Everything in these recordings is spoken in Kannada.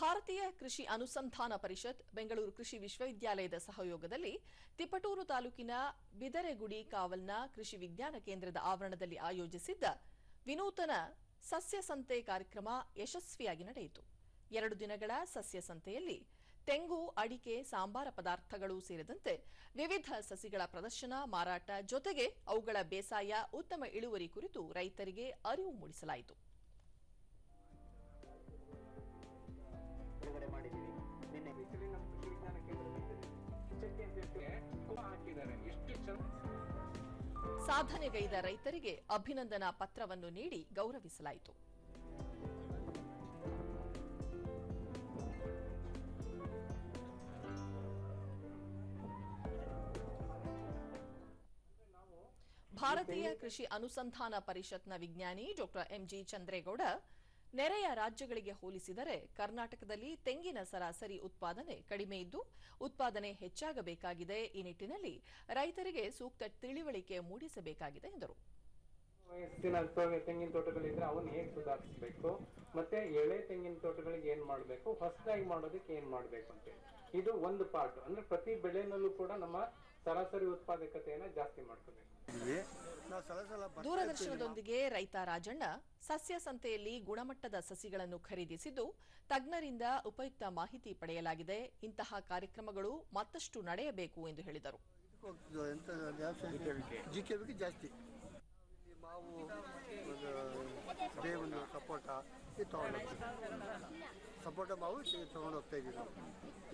ಭಾರತೀಯ ಕೃಷಿ ಅನುಸಂಧಾನ ಪರಿಷತ್, ಬೆಂಗಳೂರು ಕೃಷಿ ವಿಶ್ವವಿದ್ಯಾಲಯದ ಸಹಯೋಗದಲ್ಲಿ ತಿಪಟೂರು ತಾಲೂಕಿನ ಬಿದರೆಗುಡಿ ಕಾವಲ್ನ ಕೃಷಿ ವಿಜ್ಞಾನ ಕೇಂದ್ರದ ಆವರಣದಲ್ಲಿ ಆಯೋಜಿಸಿದ್ದ ವಿನೂತನ ಸಸ್ಯ ಸಂತೆ ಕಾರ್ಯಕ್ರಮ ಯಶಸ್ವಿಯಾಗಿ ನಡೆಯಿತು. ಎರಡು ದಿನಗಳ ಸಸ್ಯ ಸಂತೆಯಲ್ಲಿ ತೆಂಗು, ಅಡಿಕೆ, ಸಾಂಬಾರ ಪದಾರ್ಥಗಳು ಸೇರಿದಂತೆ ವಿವಿಧ ಸಸಿಗಳ ಪ್ರದರ್ಶನ, ಮಾರಾಟ ಜೊತೆಗೆ ಅವುಗಳ ಬೇಸಾಯ, ಉತ್ತಮ ಇಳುವರಿ ಕುರಿತು ರೈತರಿಗೆ ಅರಿವು ಮೂಡಿಸಲಾಯಿತು. ಸಾಧನೆಗೈದ ರೈತರಿಗೆ ಅಭಿನಂದನಾ ಪತ್ರವನ್ನು ನೀಡಿ ಗೌರವಿಸಲಾಯಿತು. ಭಾರತೀಯ ಕೃಷಿ ಅನುಸಂಧಾನ ಪರಿಷತ್ನ ವಿಜ್ಞಾನಿ ಡಾಕ್ಟರ್ ಎಂಜಿ ಚಂದ್ರೇಗೌಡ ನೆರೆಯ ರಾಜ್ಯಗಳಿಗೆ ಹೋಲಿಸಿದರೆ ಕರ್ನಾಟಕದಲ್ಲಿ ತೆಂಗಿನ ಸರಾಸರಿ ಉತ್ಪಾದನೆ ಕಡಿಮೆ ಇದ್ದು, ಉತ್ಪಾದನೆ ಹೆಚ್ಚಾಗಬೇಕಾಗಿದೆ. ಈ ನಿಟ್ಟಿನಲ್ಲಿ ರೈತರಿಗೆ ಸೂಕ್ತ ತಿಳಿವಳಿಕೆ ಮೂಡಿಸಬೇಕಾಗಿದೆ ಎಂದರು. ತೆಂಗಿನ ತೋಟಗಳಿದ್ರೆ ಅವನ್ನ ಹೇಗೆ ಸುಧಾರಿಸಬೇಕು? ಮತ್ತೆ ಎಳೆ ತೆಂಗಿನ ತೋಟಗಳಿಗೆ ಏನ್ ಮಾಡ್ಬೇಕು? ಹೊಸದಾಗಿ ಮಾಡೋದಕ್ಕೆ ಏನ್ ಮಾಡ್ಬೇಕು ಅಂತ ಇದು ಒಂದು ಪಾರ್ಟ್ ಅಂದ್ರೆ ಪ್ರತಿ ಬೆಳೆನಲ್ಲೂ ಕೂಡ ನಮ್ಮ ಸರಾಸರಿ ಉತ್ಪಾದಕತೆಯನ್ನ ಜಾಸ್ತಿ ಮಾಡ್ಕೋಬೇಕು. ದೂರದರ್ಶನದೊಂದಿಗೆ ರೈತ ರಾಜಣ್ಣ ಸಸ್ಯ ಸಂತೆಯಲ್ಲಿ ಗುಣಮಟ್ಟದ ಸಸಿಗಳನ್ನು ಖರೀದಿಸಿದ್ದು ತಜ್ಞರಿಂದ ಉಪಯುಕ್ತ ಮಾಹಿತಿ ಪಡೆಯಲಾಗಿದೆ. ಇಂತಹ ಕಾರ್ಯಕ್ರಮಗಳು ಮತ್ತಷ್ಟು ನಡೆಯಬೇಕು ಎಂದು ಹೇಳಿದರು. ಜಾಸ್ತಿ. ಮಾವು ಸಪೋರ್ಟ ಸಪೋಟ ಇದು ತೊಗೊಂಡೋಗ್ತೀವಿ ಸಪೋಟ ಮಾವು ತೊಗೊಂಡು ಹೋಗ್ತಾ ಇದ್ದೀವಿ ನಾವು.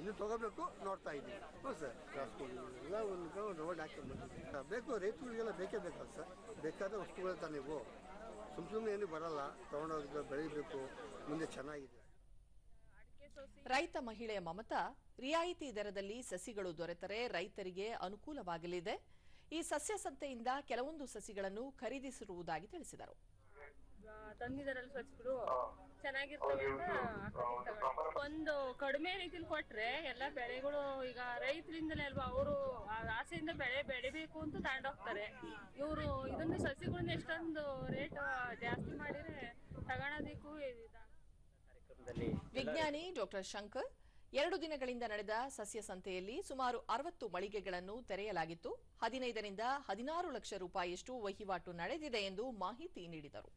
ಇನ್ನು ತಗೋಬೇಕು, ನೋಡ್ತಾ ಇದ್ದೀವಿ ಹ್ಞೂ ಸರ್. ಎಲ್ಲ ಒಂದು ರೋಡ್ ಹಾಕೊಂಡು ಬೇಕು, ರೈತರಿಗೆಲ್ಲ ಬೇಕೇ ಬೇಕಲ್ಲ ಸರ್? ಬೇಕಾದ ವಸ್ತುಗಳು ತಾನೆ ನೀವು ಸುಮ್ಮ ಸುಮ್ಮನೆ ಏನು ಬರಲ್ಲ. ತೊಗೊಂಡೋಗ ಬೆಳಿಬೇಕು, ಮುಂದೆ ಚೆನ್ನಾಗಿದೆ. ರೈತ ಮಹಿಳೆಯ ಮಮತಾ, ರಿಯಾಯಿತಿ ದರದಲ್ಲಿ ಸಸಿಗಳು ದೊರೆತರೆ ರೈತರಿಗೆ ಅನುಕೂಲವಾಗಲಿದೆ. ಈ ಸಸ್ಯ ಸಂತೆಯಿಂದ ಕೆಲವೊಂದು ಸಸಿಗಳನ್ನು ಖರೀದಿಸಿರುವುದಾಗಿ ತಿಳಿಸಿದರು. ತಂದಿದಾರಲ್ಲ ಸಸಿಗಳು ಚೆನ್ನಾಗಿರ್ತವೆ ಅಂತ. ಒಂದು ಕಡಿಮೆ ರೀತಿಲಿ ಕೊಟ್ರೆ ಎಲ್ಲ ಬೆಳೆಗಳು ಈಗ ರೈತರಿಂದಲೇ ಅಲ್ವಾ ಅವರು ಆಸೆಯಿಂದ ಬೆಳೆ ಬೆಳಿಬೇಕು ಅಂತ ತಗೊಂಡೋಗ್ತಾರೆ ಇವರು ಇದನ್ನ ಸಸಿಗಳನ್ನ ಎಷ್ಟೊಂದು ರೇಟ್ ಜಾಸ್ತಿ ಮಾಡಿದ್ರೆ ತಗೊಳೋದಕ್ಕೂ ಇದ ಕಾರ್ಯಕ್ರಮದಲ್ಲಿ ವಿಜ್ಞಾನಿ ಡಾಕ್ಟರ್ ಶಂಕರ್ ಎರಡು ದಿನಗಳಿಂದ ನಡೆದ ಸಸ್ಯ ಸಂತೆಯಲ್ಲಿ ಸುಮಾರು ಅರವತ್ತು ಮಳಿಗೆಗಳನ್ನು ತೆರೆಯಲಾಗಿತ್ತು. ಹದಿನೈದರಿಂದ ಹದಿನಾರು ಲಕ್ಷ ರೂಪಾಯಿಯಷ್ಟು ವಹಿವಾಟು ನಡೆದಿದೆ ಎಂದು ಮಾಹಿತಿ ನೀಡಿದರು.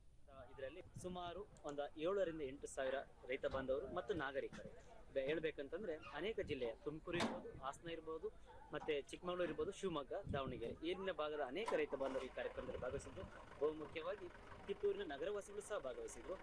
ಇದರಲ್ಲಿ ಸುಮಾರು ಒಂದು ಏಳರಿಂದ ಎಂಟು ಸಾವಿರ ರೈತ ಬಾಂಧವರು ಮತ್ತು ನಾಗರಿಕರು. ಹೇಳ್ಬೇಕಂತಂದ್ರೆ ಅನೇಕ ಜಿಲ್ಲೆಯ ತುಮಕೂರು ಇರ್ಬೋದು, ಹಾಸನ ಇರ್ಬೋದು, ಮತ್ತೆ ಚಿಕ್ಕಮಗಳೂರು ಇರ್ಬೋದು, ಶಿವಮೊಗ್ಗ, ದಾವಣಗೆರೆ. ಈರಿನ ಭಾಗದ ಅನೇಕ ರೈತ ಬಾಂಧವರು ಈ ಕಾರ್ಯಕ್ರಮದಲ್ಲಿ ಭಾಗವಹಿಸಿದ್ದು ಬಹುಮುಖ್ಯವಾಗಿ ಕಿತ್ತೂರಿನ ನಗರವಾಸಿಗಳು ಸಹ ಭಾಗವಹಿಸಿದ್ರು.